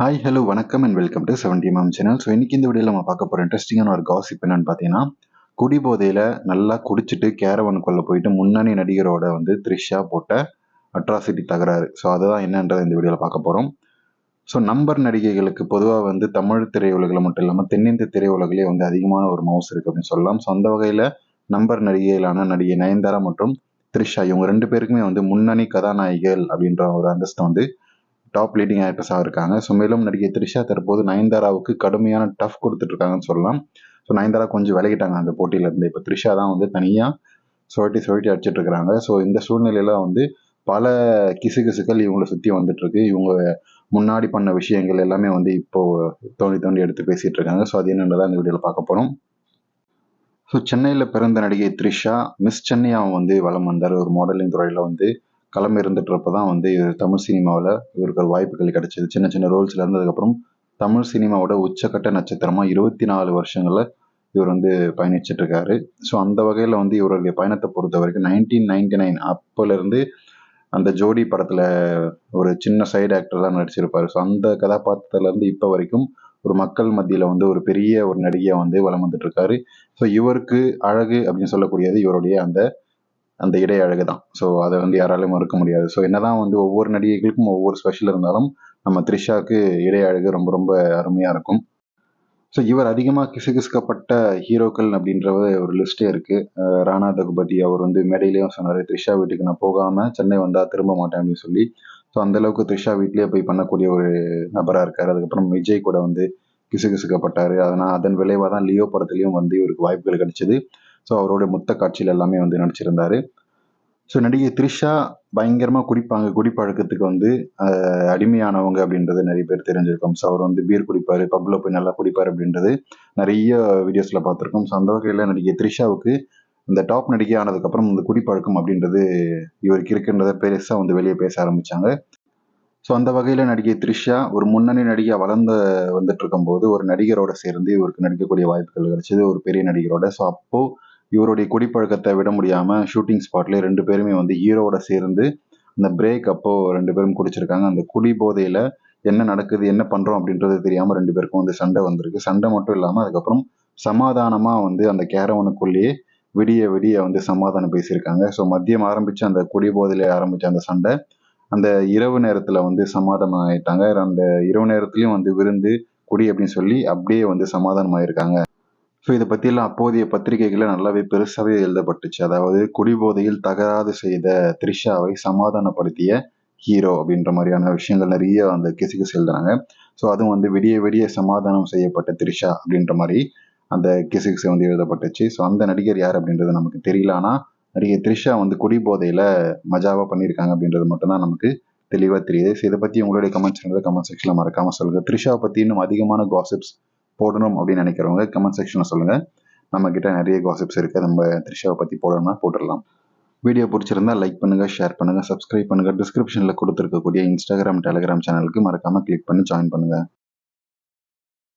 Hi hello வணக்கம் and welcome to seventy ma'am channel so இன்னைக்கு இந்த வீடியோவில் நம்ம பார்க்க போகிற இன்ட்ரெஸ்டிங்கான ஒரு காசிப் என்னன்னு பார்த்தீங்கன்னா குடிபோதையில் நல்லா குடிச்சிட்டு கேரவனுக்குள்ளே போயிட்டு முன்னணி நடிகரோட வந்து த்ரிஷா போட்ட அட்ராசிட்டி தகராறு. ஸோ அதுதான் என்னன்றதை இந்த வீடியோவில் பார்க்க போகிறோம் ஸோ நம்பர் நடிகைகளுக்கு பொதுவாக வந்து தமிழ் திரையுலகில் மட்டும் இல்லாமல் தென்னிந்திய திரையுலகிலே வந்து அதிகமான ஒரு மவுஸ் இருக்குது அப்படின்னு சொல்லலாம். ஸோ அந்த வகையில் நம்பர் நடிகைகளான நடிகை நயன்தாரா மற்றும் த்ரிஷா இவங்க ரெண்டு பேருக்குமே வந்து முன்னணி கதாநாயகிகள் அப்படின்ற ஒரு அந்தஸ்தை வந்து டாப் லீடிங் ஆக்டர்ஸாக இருக்காங்க. ஸோ மேலும் நடிகை த்ரிஷா தற்போது நயன்தாராவுக்கு கடுமையான டஃப் கொடுத்துட்ருக்காங்கன்னு சொல்லலாம். ஸோ நயன்தாரா கொஞ்சம் விலகிட்டாங்க அந்த போட்டியிலேருந்து இப்போ த்ரிஷா தான் வந்து தனியாக சுழட்டி சுழட்டி அடிச்சிட்டு இருக்கிறாங்க. ஸோ இந்த சூழ்நிலையில் வந்து பல கிசுகிசுக்கள் இவங்களை சுற்றி வந்துட்டுருக்கு. இவங்க முன்னாடி பண்ண விஷயங்கள் எல்லாமே வந்து இப்போது தோண்டி தோண்டி எடுத்து பேசிகிட்டு இருக்காங்க. ஸோ அது என்னன்றதான் இந்த வீடியோவில் பார்க்க போகிறோம் ஸோ சென்னையில் பிறந்த நடிகை த்ரிஷா மிஸ் சென்னையா வந்து வலம் வந்தார். ஒரு மாடலிங் துறையில் வந்து களம் இருந்துட்டுறப்ப தான் வந்து இவர் தமிழ் சினிமாவில் இவருக்கு ஒரு வாய்ப்புகள் கிடைச்சிது. சின்ன சின்ன ரோல்ஸில் இருந்ததுக்கப்புறம் தமிழ் சினிமாவோட உச்சக்கட்ட நட்சத்திரமாக இருபத்தி நாலு வருஷங்களில் இவர் வந்து பயணிச்சிட்ருக்காரு ஸோ அந்த வகையில் வந்து இவருடைய பயணத்தை பொறுத்த வரைக்கும் நைன்டீன் நைன்டி நைன் அப்போலேருந்து அந்த ஜோடி படத்தில் ஒரு சின்ன சைடு ஆக்டர் தான் நடிச்சிருப்பார். ஸோ அந்த கதாபாத்திரத்துலேருந்து இப்போ வரைக்கும் ஒரு மக்கள் மத்தியில் வந்து ஒரு பெரிய ஒரு நடிகையாக வந்து வளம் வந்துட்டுருக்காரு. ஸோ இவருக்கு அழகு அப்படின்னு சொல்லக்கூடியது இவருடைய அந்த அந்த இடை அழகு தான் ஸோ அதை வந்து யாராலையும் மறுக்க முடியாது. ஸோ என்னதான் வந்து ஒவ்வொரு நடிகைகளுக்கும் ஒவ்வொரு ஸ்பெஷல் இருந்தாலும் நம்ம த்ரிஷாவுக்கு இடை அழகு ரொம்ப ரொம்ப அருமையாக இருக்கும். ஸோ இவர் அதிகமாக கிசுகிசுக்கப்பட்ட ஹீரோக்கள் அப்படின்ற ஒரு லிஸ்ட்டே இருக்குது ராணா தகுபதி அவர் வந்து மேடையிலையும் சொன்னார் த்ரிஷா வீட்டுக்கு நான் போகாமல் சென்னை வந்தால் திரும்ப மாட்டேன் அப்படின்னு சொல்லி. ஸோ அந்தளவுக்கு த்ரிஷா வீட்லேயே போய் பண்ணக்கூடிய ஒரு நபராக இருக்கார். அதுக்கப்புறம் விஜய் கூட வந்து கிசுகிசுக்கப்பட்டார். அதனால் அதன் விளைவாக தான் லியோ படத்துலையும் வந்து இவருக்கு வாய்ப்புகள் கிடைச்சிது. ஸோ அவரோட மொத்த காட்சியில் எல்லாமே வந்து நடிச்சிருந்தார். ஸோ நடிகை த்ரிஷா பயங்கரமாக குடிப்பாங்க. குடிப்பழக்கத்துக்கு வந்து அடிமையானவங்க அப்படின்றது நிறைய பேர் தெரிஞ்சிருக்கோம். ஸோ அவர் வந்து பீர் குடிப்பார் பப்பில் போய் நல்லா குடிப்பார் அப்படின்றது நிறைய வீடியோஸில் பார்த்துருக்கோம். ஸோ அந்த வகையில் நடிகை த்ரிஷாவுக்கு இந்த டாப் நடிகை ஆனதுக்கப்புறம் இந்த குடிப்பழக்கம் அப்படின்றது இவருக்கு இருக்குன்றத பெருசாக வந்து வெளியே பேச ஆரம்பித்தாங்க ஸோ அந்த வகையில் நடிகை த்ரிஷா ஒரு முன்னணி நடிகையாக வளர்ந்து வந்துட்டு இருக்கும்போது ஒரு நடிகரோட சேர்ந்து இவருக்கு நடிக்கக்கூடிய வாய்ப்புகள் கிடைச்சது. ஒரு பெரிய நடிகரோட. ஸோ அப்போது இவருடைய குடிப்பழக்கத்தை விட முடியாமல் ஷூட்டிங் ஸ்பாட்லேயே ரெண்டு பேருமே வந்து ஹீரோவோட சேர்ந்து அந்த பிரேக் அப்போ ரெண்டு பேரும் குடிச்சிருக்காங்க. அந்த குடி போதையில் என்ன நடக்குது என்ன பண்ணுறோம் அப்படின்றது தெரியாமல் ரெண்டு பேருக்கும் வந்து சண்டை வந்திருக்கு. சண்டை மட்டும் இல்லாமல் அதுக்கப்புறம் சமாதானமாக வந்து அந்த கேரவனுக்குள்ளேயே விடிய விடிய வந்து சமாதானம் பேசியிருக்காங்க. ஸோ மதியம் ஆரம்பித்து அந்த குடி போதையில் ஆரம்பித்த அந்த சண்டை அந்த இரவு நேரத்தில் வந்து சமாதானம் ஆயிட்டாங்க. அந்த இரவு நேரத்துலையும் வந்து விருந்து குடி அப்படின்னு சொல்லி அப்படியே வந்து சமாதானம் ஆயிருக்காங்க ஸோ இதை பற்றியெல்லாம் அப்போதைய பத்திரிகைகளில் நல்லாவே பெருசாகவே எழுதப்பட்டுச்சு. அதாவது குடிபோதையில் தகராறு செய்த த்ரிஷாவை சமாதானப்படுத்திய ஹீரோ அப்படின்ற மாதிரியான விஷயங்கள் நிறைய அந்த கிசுகிசு எழுதுனாங்க ஸோ அதுவும் வந்து விடிய விடிய சமாதானம் செய்யப்பட்ட த்ரிஷா அப்படின்ற மாதிரி அந்த கிசுகிசு வந்து எழுதப்பட்டுச்சு. ஸோ அந்த நடிகர் யார் அப்படின்றது நமக்கு தெரியல. ஆனால் நடிகை த்ரிஷா வந்து குடிபோதையில் மஜாவாக பண்ணியிருக்காங்க அப்படின்றது மட்டும்தான் நமக்கு தெளிவாக தெரியுது. ஸோ இதை பற்றி உங்களுடைய கமெண்ட்ஸ் கமெண்ட் செக்ஷனில் மறக்காமல் சொல்லுங்கள் த்ரிஷாவை பற்றி இன்னும் அதிகமான காசிப்ஸ் போடணும் அப்படின்னு நினைக்கிறவங்க கமெண்ட் செக்ஷனில் சொல்லுங்கள் நம்ம கிட்ட நிறைய காசிப்ஸ் இருக்குது நம்ம த்ரிஷாவை பற்றி போடணும்னா போட்டுடலாம். வீடியோ பிடிச்சிருந்தா லைக் பண்ணுங்கள் ஷேர் பண்ணுங்கள் சப்ஸ்கிரைப் பண்ணுங்கள் டிஸ்கிரிப்ஷனில் கொடுத்துருக்கக்கூடிய இன்ஸ்டாகிராம் டெலிகிராம் சேனலுக்கு மறக்காமல் கிளிக் பண்ணி ஜாயின் பண்ணுங்கள்